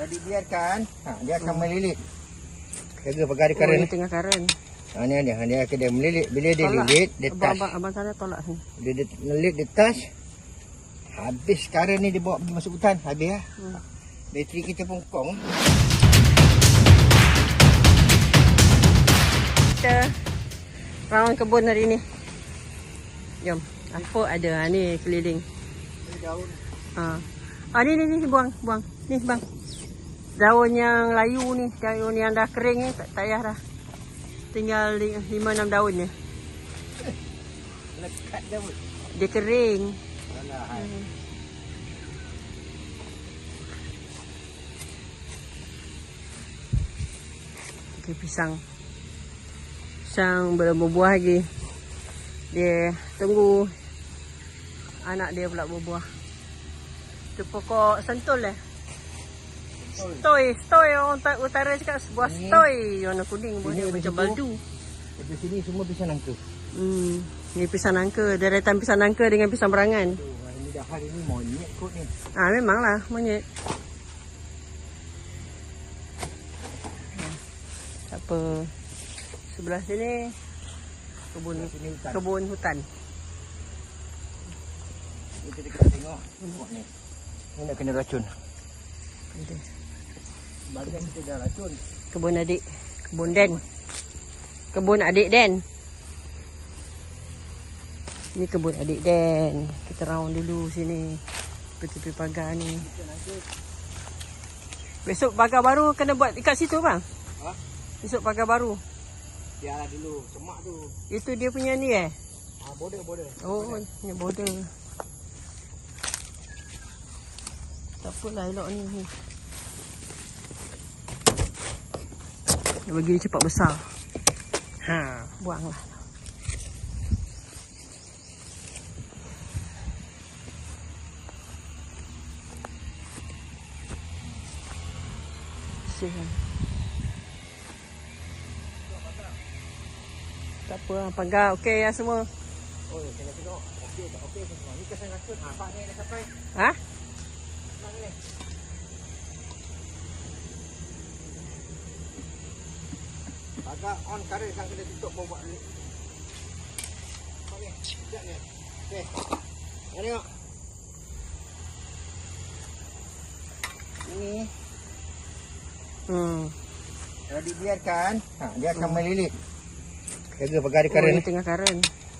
Kalau dibiarkan, ha, dia akan melilit. Jaga pagar dia Oh, karen. ni tengah karen. Ha, ni dia, dia akan dia melilit. Bila dia Tolak. lilit, dia Abang, touch. abang, abang sana tolak sini. Dia, dia lilit, dia touch. Habis karen ni dia bawa pergi masuk hutan. Habis lah. Hmm. Bateri kita pun kong. Kita round kebun hari ni. Jom. Apa ada? Ha, ni keliling. Ni daun. Ha. Ah ni ni ni buang, buang. Ni bang. Daun yang layu ni, daun yang dah kering ni tak, tak payah dah. Tinggal 5 6 daun je. Lekat daun. Dia kering. Alah, hai. Okey pisang. Pisang belum berbuah lagi. Dia tunggu anak dia pula berbuah. Tu pokok sentul eh. Stoi, stoi orang uta- utara cakap buah stoi. Warna kuning Ini ada macam baldu. Dari sini semua pisang nangka. Hmm, ni pisang nangka, deretan pisang nangka dengan pisang berangan. Tu, ha, ini dah hari ni monyet kot ni. Ah memanglah monyet. Tak apa. Sebelah sini kebun Sini hutan. kebun hutan. Ni kita kena tengok. Tengok ni. Ni nak kena racun. Ada. Bagian kita dah racun. Kebun adik, kebun Den. Kebun adik Den. Ni kebun adik Den. Kita round dulu sini. Tepi pagar ni. Besok pagar baru kena buat dekat situ bang. Ha? Besok pagar baru. Biarlah dulu. Semak tu. Itu dia punya ni eh. Ha, border, border. Oh, ni border. Tak apalah elok ni. Dia bagi dia cepat besar. Ha, buanglah. Sihan. Tak apa, lah, pagar okey ya semua. Oh, kena tengok. Okey tak okey semua. Ni kesan racun. Ha, pak ni dah sampai. Ha? Senang ni. Pagar on current sang kena tutup bawa buat balik. Ni. Sekejap ni. Okey. Nak tengok. Ini Hmm. kalau dibiarkan, ha, dia akan melilit. Jaga pagar dia Oh, karen. ni tengah karen.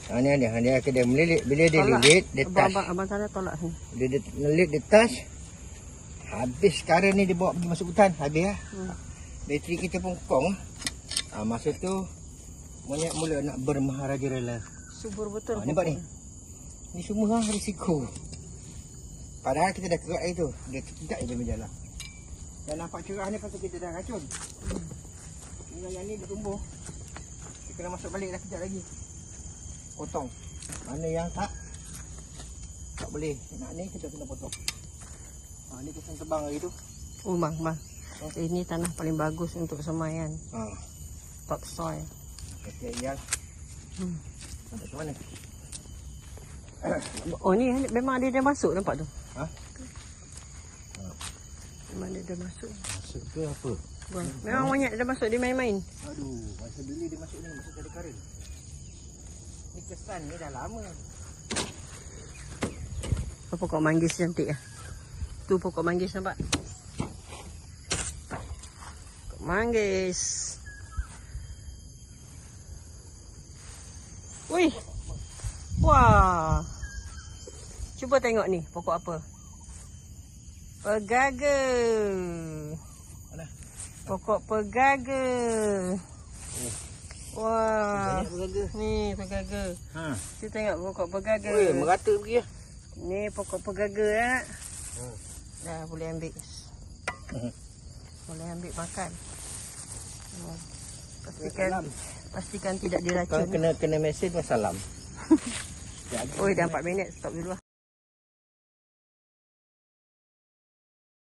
Ha, ni dia. Dia akan dia melilit. Bila dia Tolak. lilit, dia abang, touch. abang, abang sana tolak sini. Dia, dia lilit, dia touch. Habis sekarang ni dia bawa pergi masuk hutan. Habis lah. Hmm. Bateri kita pun kong. Ha, masa tu, monyet mula nak bermaharaja rela. Subur betul. Ha, nampak ni? Ni semua lah risiko. Padahal kita dah kerat air tu. Dia tidak je dia berjalan. Dan nampak cerah ni pasal kita dah racun. Dengan yang ni dia tumbuh. Kita kena masuk balik dah kejap lagi. Potong. Mana yang tak? Tak boleh. Nak ni kita kena potong. Ha, ni kesan tebang lagi tu. Oh, bang, bang. Ini tanah paling bagus untuk semaian. Ha. Top soil. Okay, ya. Hmm. Mana? Oh, ni memang dia dah masuk nampak tu. Ha? Memang dia dah masuk. Masuk ke apa? Bang. Memang monyet dah masuk dia main-main. Aduh, masa dulu dia masuk ni, masuk tak ada karen. Ni kesan ni dah lama. Oh, pokok manggis cantik ah. Tu pokok manggis nampak. Pokok manggis. Wih. Wah. Cuba tengok ni pokok apa. Pegaga. Mana? Pokok pegaga. Wah. Bergaga. Ni pegaga. Ha. Kita tengok pokok pegaga. Oi, merata pergi lah. Ni pokok pegaga eh. Hmm. Dah boleh ambil. Boleh ambil makan. Pastikan pastikan tidak Kau diracun. kena kena mesej pun salam. Oi dah 4 minit stop dulu lah.